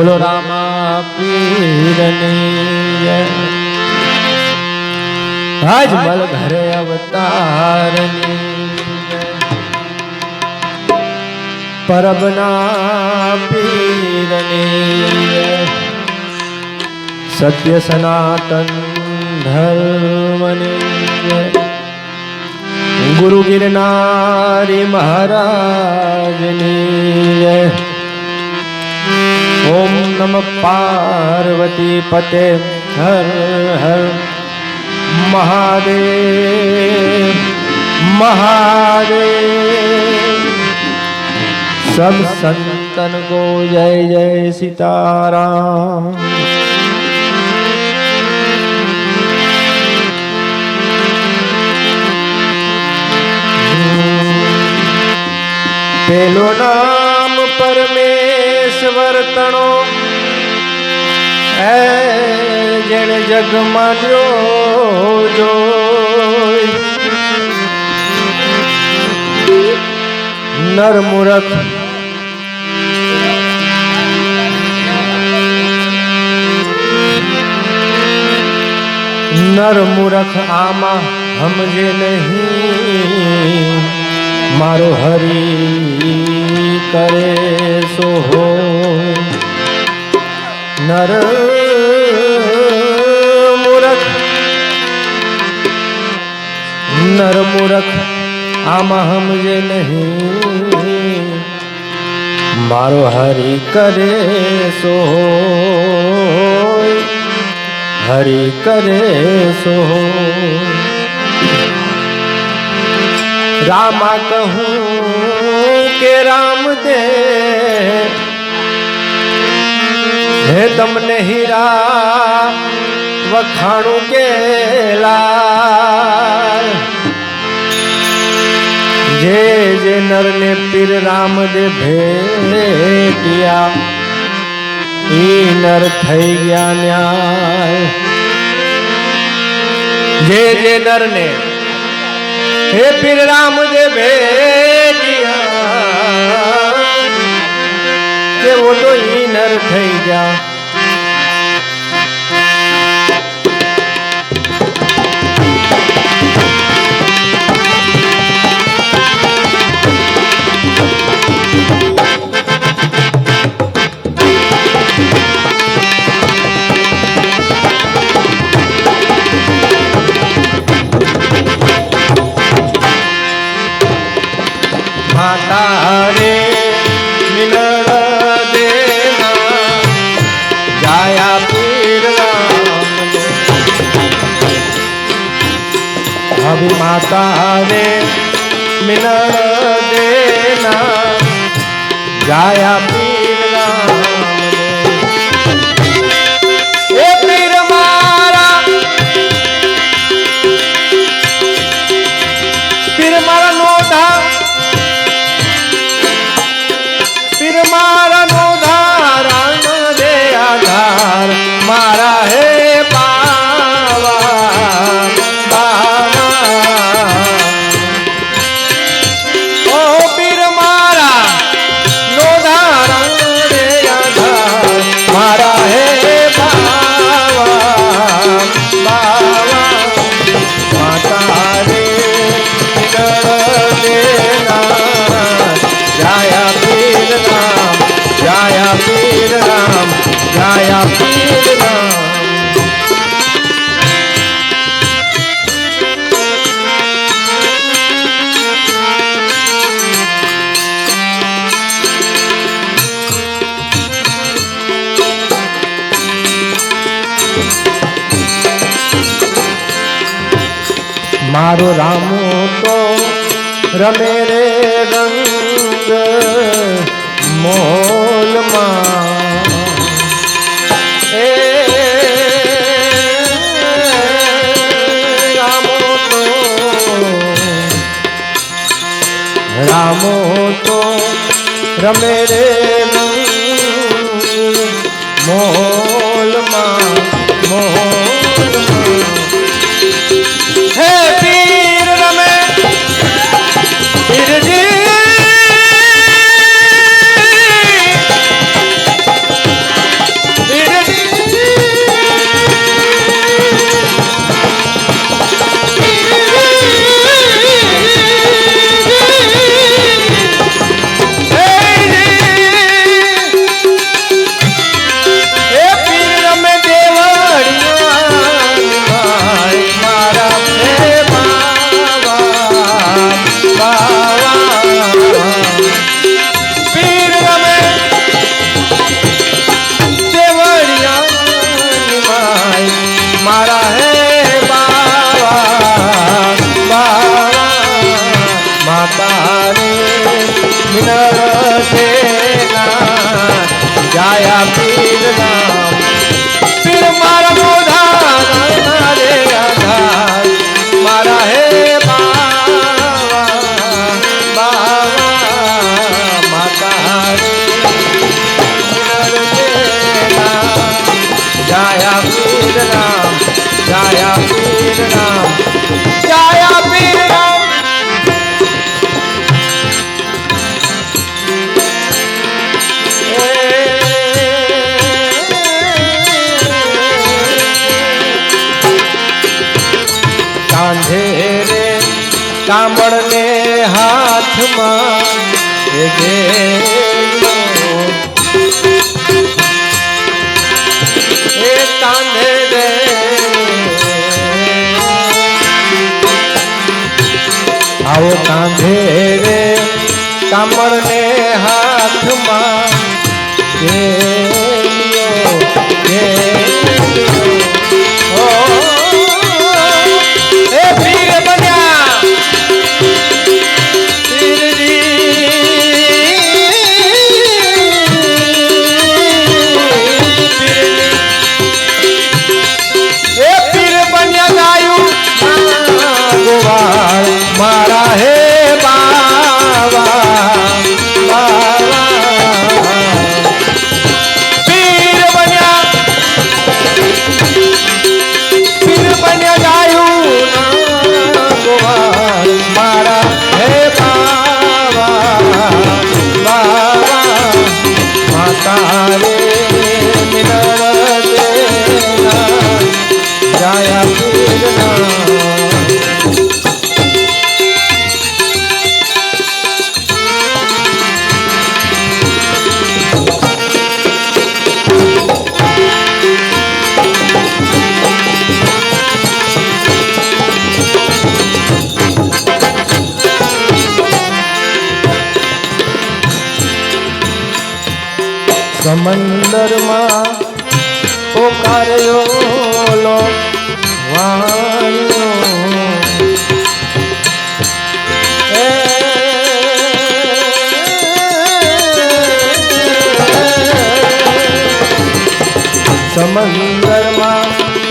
बोलो रामा पीरनीय। बल घर अवतारनी। परबना पीरनीय। सत्य सनातन धर्मनीय गुरु गिर नारी महाराज ने ओम नम पार्वती पते हर हर महादेव महादेव। सब संतन को जय जय सीताराम। पेलो ना એ જેણે જગમાં જો નર મૂરખ. નર મૂરખ આમાં સમજે નહીં. મારો હરી કરે સો હો નર મૂરખ નર મૂરખ આમાં સમજે નહીં મારો હરી કરે સો હરી કરે સો રામા કહું કે રામ દે હે તમને હીરા વખાણું કે લાલ જે જે નરને પીર રામ દે ભેટિયા ઈ નર થઈ ગયા ન્યાય જે જે નરને હે પીર રામ દે ભેટિયા કે वो तो ઈ નર થઈ ગયા મારો રામો તો રમે રે રંગ મોલમાં. એ રામો તો રામો રે રંગ કામળને હાથમાં એ કાંધે રે. આવો કાંધે રે કામળને હાથમાં કે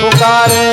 પુકારે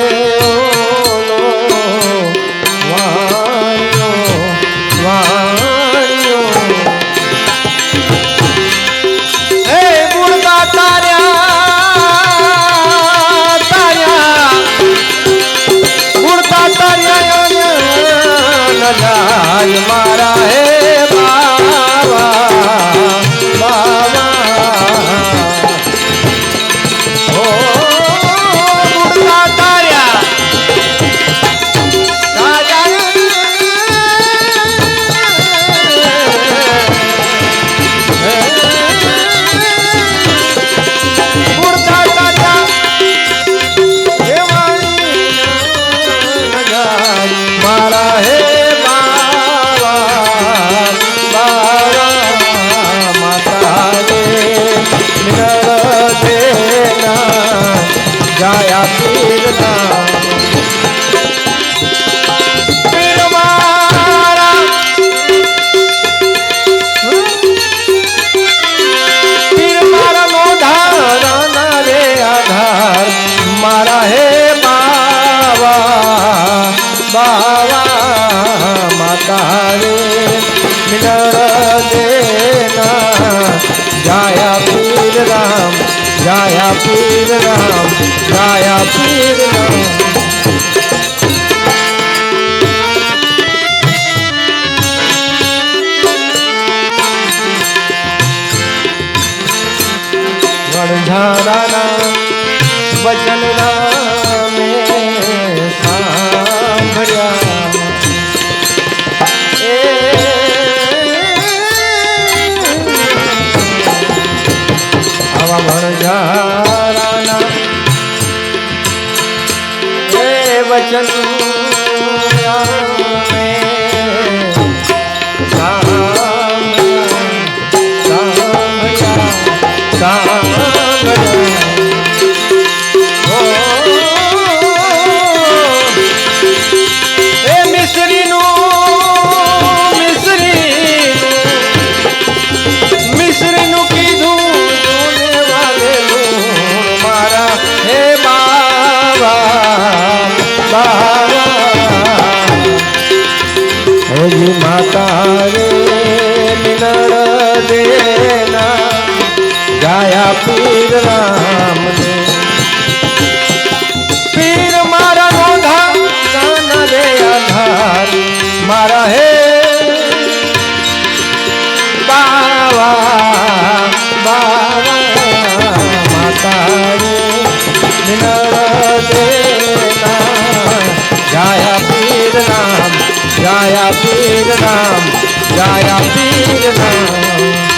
রে चल तुम्हारा है। बाबा बाबा, माता रे देना। जाया पीर नाम, जाया पीर नाम, जाया पीर नाम।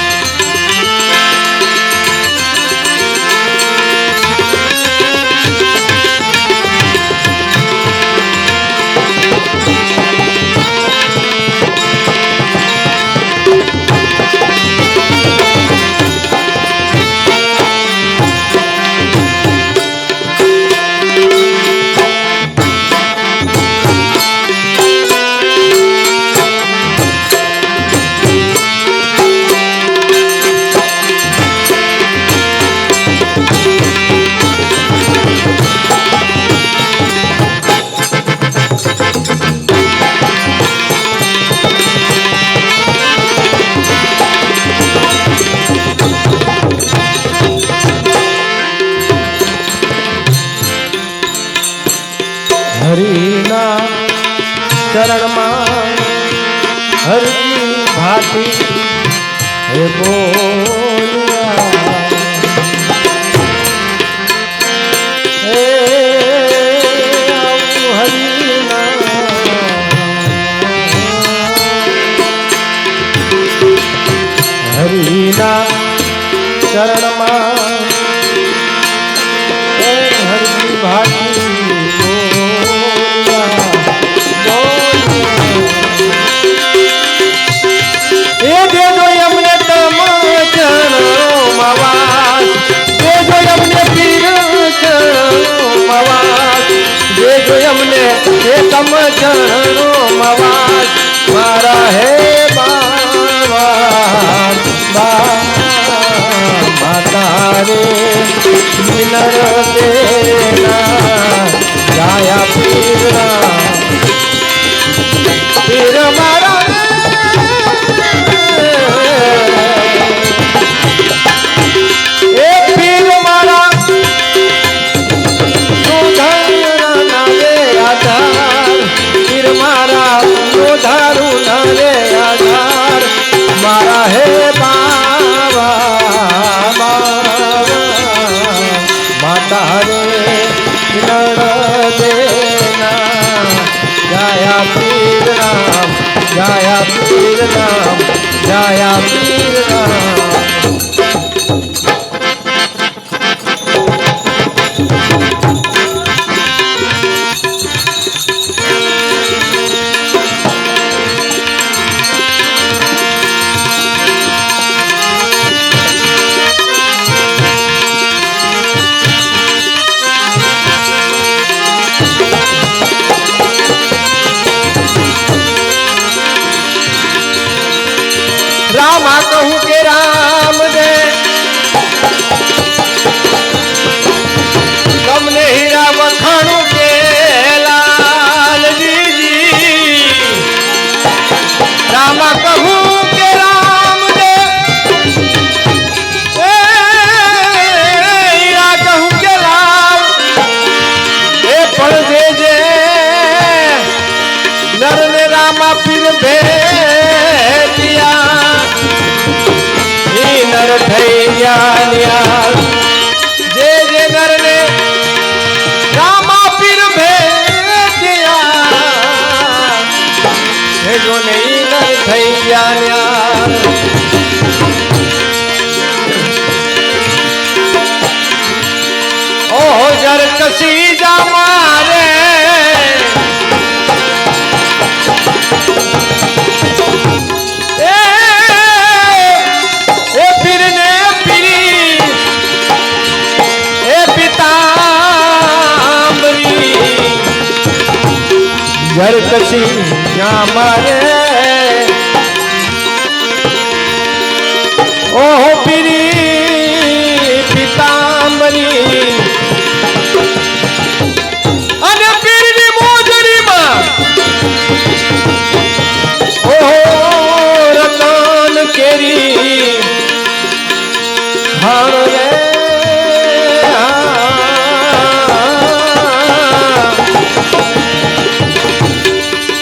আমাকে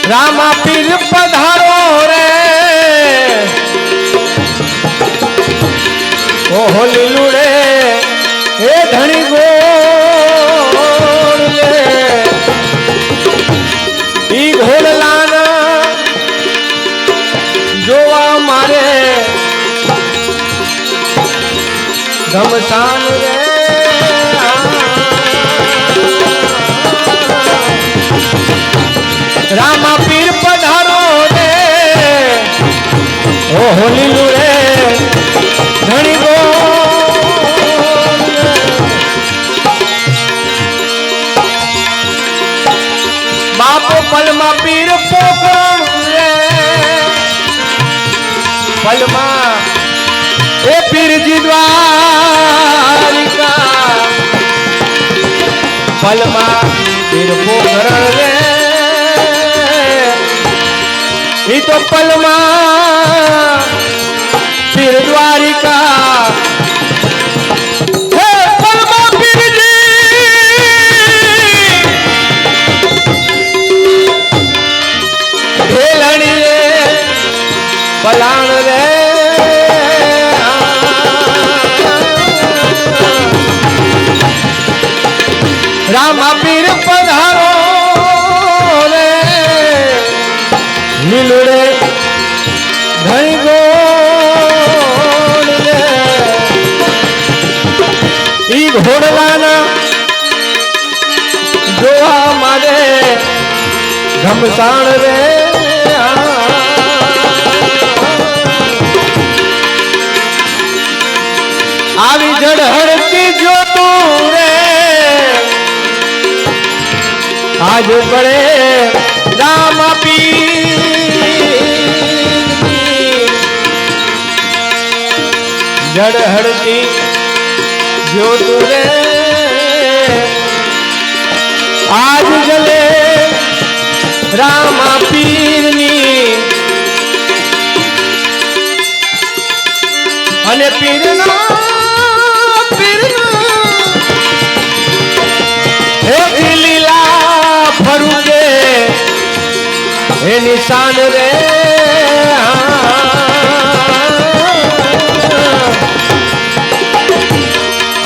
Rama પીર પોકરણ રે. ઈ તો પલમાં આજ પડે રામ જડ હળતી જોતું રે. આજ જલે રામા પીરની અને પીરના હે નિશાન રે.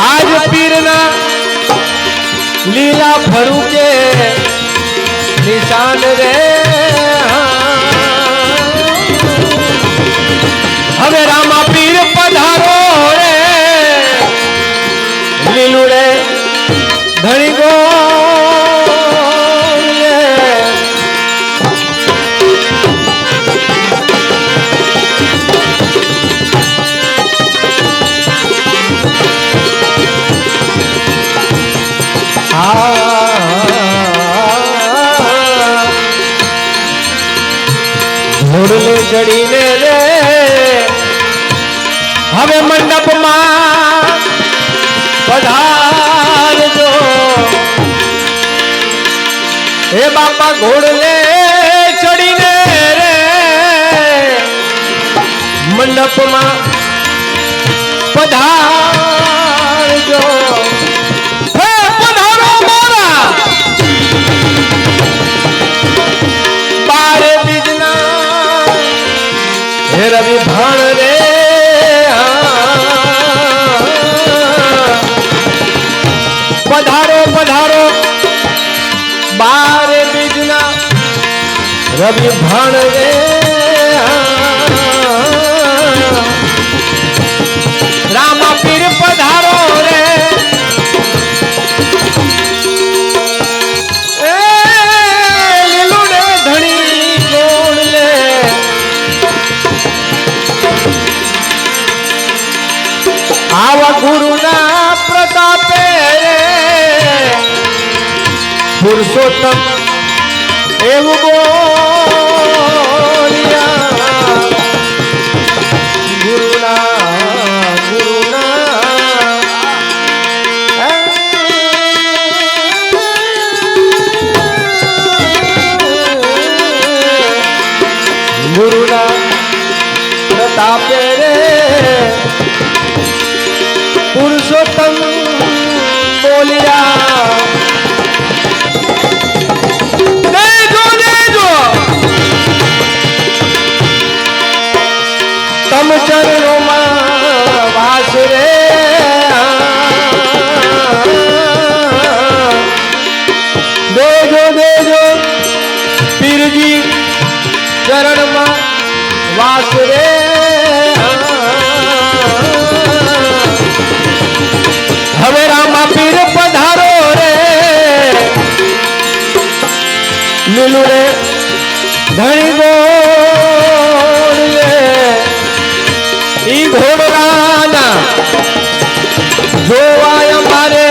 આજ પીરના લીલા ફરુગે નિશાન રે. હવે હે બાપા ઘોડલે ચડીને રે. મંડપમાં પધારજો. પધારો મારા. બારે બીજના. રવિ ભાણ हरि भण रामा पीर पधारो रे। गुरु ना प्रतापे पुरुषोत्तम पुरुषोत्तम લીલું રે? ધણી ગોળ લે ઈ ઘોડરાના જોવાય મારે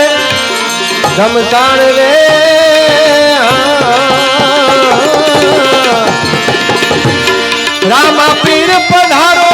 ઘમસાણ રે. રામા પીર પધારો.